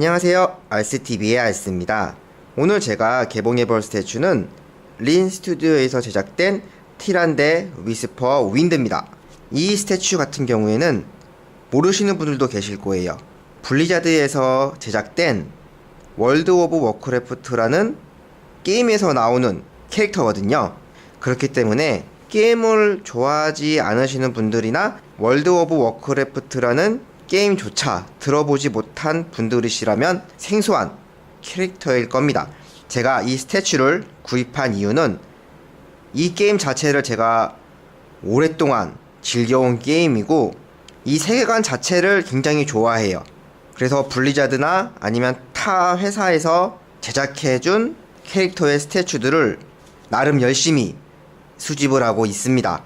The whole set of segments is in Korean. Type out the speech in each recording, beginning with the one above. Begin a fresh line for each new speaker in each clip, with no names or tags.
안녕하세요. 알스TV의 알스입니다. 오늘 제가 개봉해볼 스태츄는 린 스튜디오에서 제작된 티란데 위스퍼 윈드입니다. 이 스태츄 같은 경우에는 모르시는 분들도 계실 거예요. 블리자드에서 제작된 월드 오브 워크래프트라는 게임에서 나오는 캐릭터거든요. 그렇기 때문에 게임을 좋아하지 않으시는 분들이나 월드 오브 워크래프트라는 게임조차 들어보지 못한 분들이시라면 생소한 캐릭터일 겁니다. 제가 이 스태츄를 구입한 이유는 이 게임 자체를 제가 오랫동안 즐겨온 게임이고 이 세계관 자체를 굉장히 좋아해요. 그래서 블리자드나 아니면 타 회사에서 제작해준 캐릭터의 스태츄들을 나름 열심히 수집을 하고 있습니다.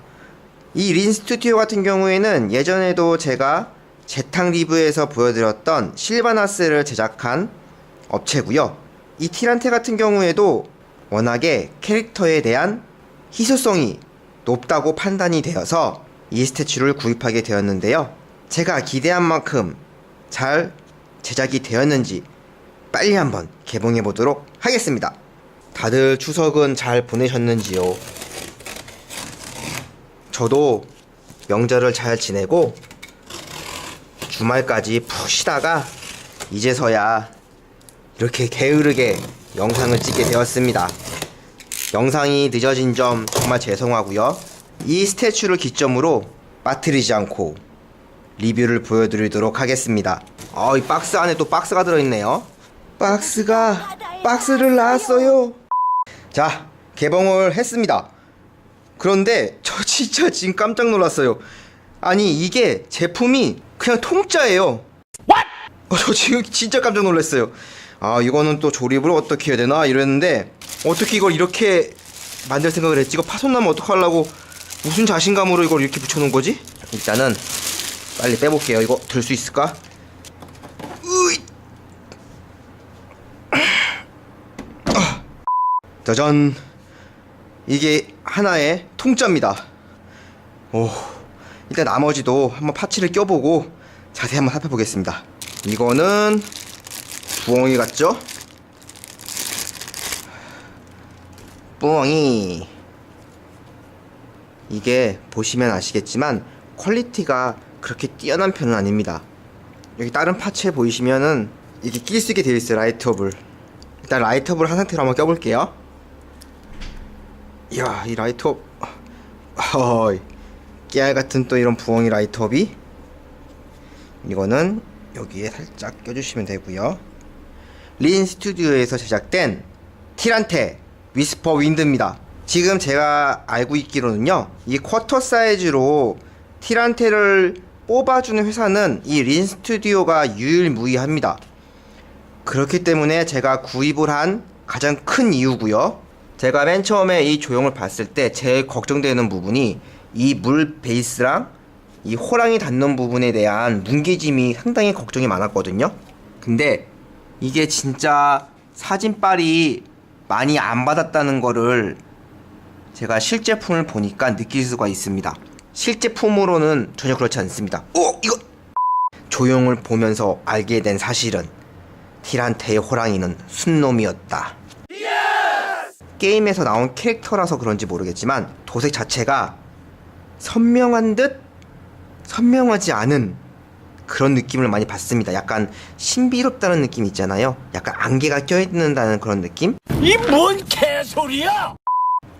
이 린 스튜디오 같은 경우에는 예전에도 제가 재탕 리뷰에서 보여드렸던 실바나스를 제작한 업체고요. 이 티란테 같은 경우에도 워낙에 캐릭터에 대한 희소성이 높다고 판단이 되어서 이 스태츄를 구입하게 되었는데요. 제가 기대한 만큼 잘 제작이 되었는지 빨리 한번 개봉해 보도록 하겠습니다. 다들 추석은 잘 보내셨는지요? 저도 명절을 잘 지내고 주말까지 푹 쉬다가 이제서야 이렇게 게으르게 영상을 찍게 되었습니다. 영상이 늦어진 점 정말 죄송하고요. 이 스태츄를 기점으로 빠뜨리지 않고 리뷰를 보여드리도록 하겠습니다. 어, 이 박스 안에 또 박스가 들어있네요. 박스가 박스를 낳았어요. 자, 개봉을 했습니다. 그런데 저 진짜 지금 깜짝 놀랐어요. 아니 이게 제품이 그냥 통짜예요. 어, 저 지금 진짜 깜짝 놀랐어요. 아 이거는 또 조립을 어떻게 해야 되나 이랬는데 어떻게 이걸 이렇게 만들 생각을 했지? 이거 파손 나면 어떡하려고 무슨 자신감으로 이걸 이렇게 붙여놓은 거지? 일단은 빨리 빼볼게요. 이거 들 수 있을까? 으이. 아. 짜잔. 이게 하나의 통짜입니다. 오, 일단 나머지도 한번 파츠를 껴보고 자세히 한번 살펴보겠습니다. 이거는 부엉이 같죠? 부엉이. 이게 보시면 아시겠지만 퀄리티가 그렇게 뛰어난 편은 아닙니다. 여기 다른 파츠에 보이시면은 이게 낄 수 있게 되어 있어요 라이트업을. 일단 라이트업을 한 상태로 한번 껴볼게요. 이야 이 라이트업 어이 깨알 같은 또 이런 부엉이 라이트업이 이거는 여기에 살짝 껴주시면 되고요. 린 스튜디오에서 제작된 티란테 위스퍼 윈드입니다. 지금 제가 알고 있기로는요 이 쿼터 사이즈로 티란테를 뽑아주는 회사는 이 린 스튜디오가 유일무이합니다. 그렇기 때문에 제가 구입을 한 가장 큰 이유고요. 제가 맨 처음에 이 조형을 봤을 때 제일 걱정되는 부분이 이 물 베이스랑 이 호랑이 닿는 부분에 대한 뭉개짐이 상당히 걱정이 많았거든요. 근데 이게 진짜 사진빨이 많이 안 받았다는 거를 제가 실제품을 보니까 느낄 수가 있습니다. 실제품으로는 전혀 그렇지 않습니다. 오! 이거! 조형을 보면서 알게 된 사실은 티란테의 호랑이는 순놈이었다. 게임에서 나온 캐릭터라서 그런지 모르겠지만 도색 자체가 선명한 듯 선명하지 않은 그런 느낌을 많이 받습니다. 약간 신비롭다는 느낌 있잖아요. 약간 안개가 껴있는다는 그런 느낌?
이 뭔 개소리야!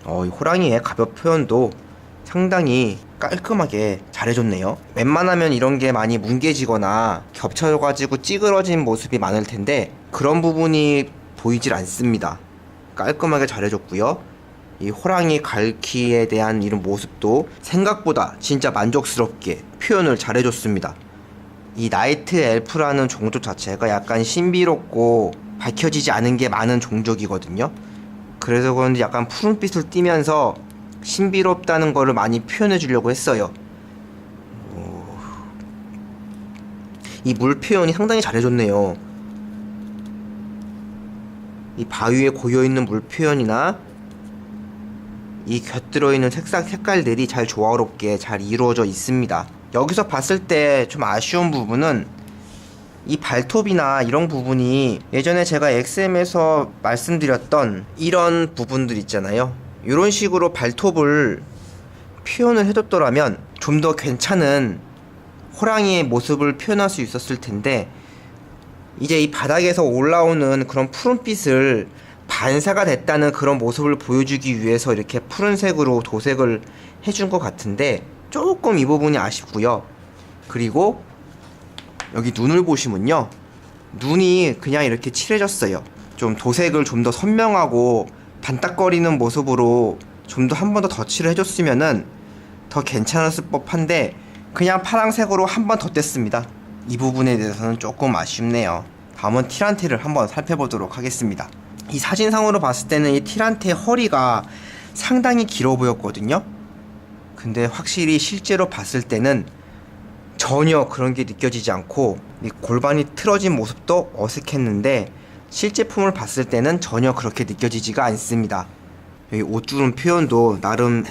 어, 이 호랑이의 가볍 표현도 상당히 깔끔하게 잘해줬네요. 웬만하면 이런 게 많이 뭉개지거나 겹쳐가지고 찌그러진 모습이 많을 텐데 그런 부분이 보이질 않습니다. 깔끔하게 잘해줬고요. 이 호랑이 갈퀴에 대한 이런 모습도 생각보다 진짜 만족스럽게 표현을 잘해줬습니다. 이 나이트 엘프라는 종족 자체가 약간 신비롭고 밝혀지지 않은 게 많은 종족이거든요. 그래서 그런지 약간 푸른빛을 띠면서 신비롭다는 거를 많이 표현해 주려고 했어요. 이 물 표현이 상당히 잘해줬네요. 이 바위에 고여있는 물 표현이나 이 곁들어 있는 색상 색깔들이 잘 조화롭게 잘 이루어져 있습니다. 여기서 봤을 때 좀 아쉬운 부분은 이 발톱이나 이런 부분이 예전에 제가 XM에서 말씀드렸던 이런 부분들 있잖아요. 이런 식으로 발톱을 표현을 해뒀더라면 좀 더 괜찮은 호랑이의 모습을 표현할 수 있었을 텐데 이제 이 바닥에서 올라오는 그런 푸른빛을 반사가 됐다는 그런 모습을 보여주기 위해서 이렇게 푸른색으로 도색을 해준 것 같은데 조금 이 부분이 아쉽고요. 그리고 여기 눈을 보시면요. 눈이 그냥 이렇게 칠해졌어요. 좀 도색을 좀 더 선명하고 반딱거리는 모습으로 좀 더 한 번 더 덧칠을 해줬으면은 더 괜찮았을 법한데 그냥 파랑색으로 한번더 뗐습니다. 이 부분에 대해서는 조금 아쉽네요. 다음은 티란테를 한번 살펴보도록 하겠습니다. 이 사진상으로 봤을 때는 이 티란테 허리가 상당히 길어 보였거든요. 근데 확실히 실제로 봤을 때는 전혀 그런 게 느껴지지 않고 이 골반이 틀어진 모습도 어색했는데 실제품을 봤을 때는 전혀 그렇게 느껴지지가 않습니다. 여기 옷주름 표현도 나름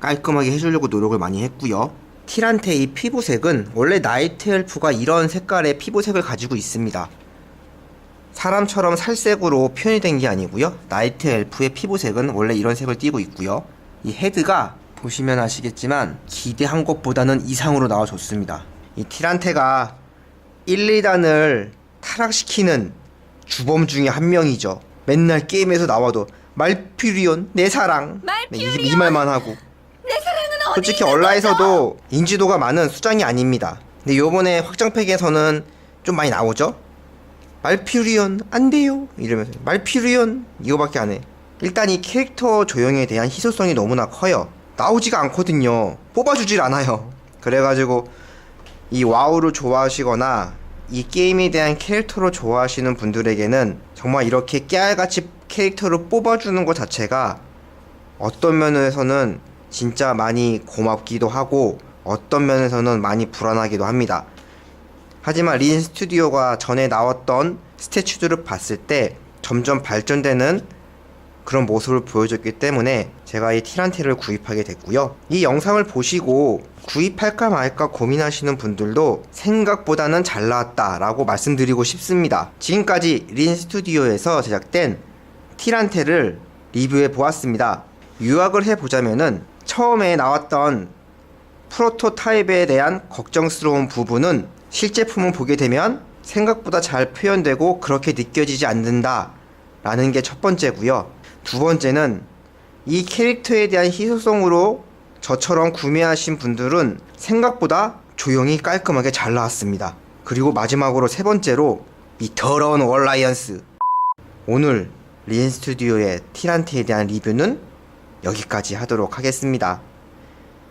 깔끔하게 해주려고 노력을 많이 했고요. 티란테 이 피부색은 원래 나이트 엘프가 이런 색깔의 피부색을 가지고 있습니다. 사람처럼 살색으로 표현이 된 게 아니고요. 나이트 엘프의 피부색은 원래 이런 색을 띠고 있고요. 이 헤드가 보시면 아시겠지만 기대한 것보다는 이상으로 나와줬습니다. 이 티란테가 1, 2단을 타락시키는 주범 중에 한 명이죠. 맨날 게임에서 나와도 말퓨리온 내 사랑 네, 이, 이 말만 하고
내 사랑은
솔직히 얼라에서도 인지도가 많은 수장이 아닙니다. 근데 요번에 확장팩에서는 좀 많이 나오죠? 말퓨리온 안 돼요 이러면서 말퓨리온 이거밖에 안 해. 일단 이 캐릭터 조형에 대한 희소성이 너무나 커요. 나오지가 않거든요. 뽑아주질 않아요. 그래가지고 이 와우를 좋아하시거나 이 게임에 대한 캐릭터를 좋아하시는 분들에게는 정말 이렇게 깨알같이 캐릭터를 뽑아주는 것 자체가 어떤 면에서는 진짜 많이 고맙기도 하고 어떤 면에서는 많이 불안하기도 합니다. 하지만 린 스튜디오가 전에 나왔던 스태츄들을 봤을 때 점점 발전되는 그런 모습을 보여줬기 때문에 제가 이 티란테를 구입하게 됐고요. 이 영상을 보시고 구입할까 말까 고민하시는 분들도 생각보다는 잘 나왔다라고 말씀드리고 싶습니다. 지금까지 린 스튜디오에서 제작된 티란테를 리뷰해 보았습니다. 요약을 해 보자면은 처음에 나왔던 프로토타입에 대한 걱정스러운 부분은 실제품을 보게 되면 생각보다 잘 표현되고 그렇게 느껴지지 않는다 라는 게 첫 번째고요. 두 번째는 이 캐릭터에 대한 희소성으로 저처럼 구매하신 분들은 생각보다 조용히 깔끔하게 잘 나왔습니다. 그리고 마지막으로 세 번째로 이 더러운 월라이언스 오늘 린 스튜디오의 티란테에 대한 리뷰는 여기까지 하도록 하겠습니다.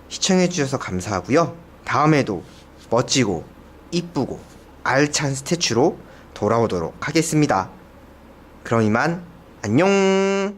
시청해주셔서 감사하고요. 다음에도 멋지고 이쁘고 알찬 스태츄로 돌아오도록 하겠습니다. 그럼 이만 안녕!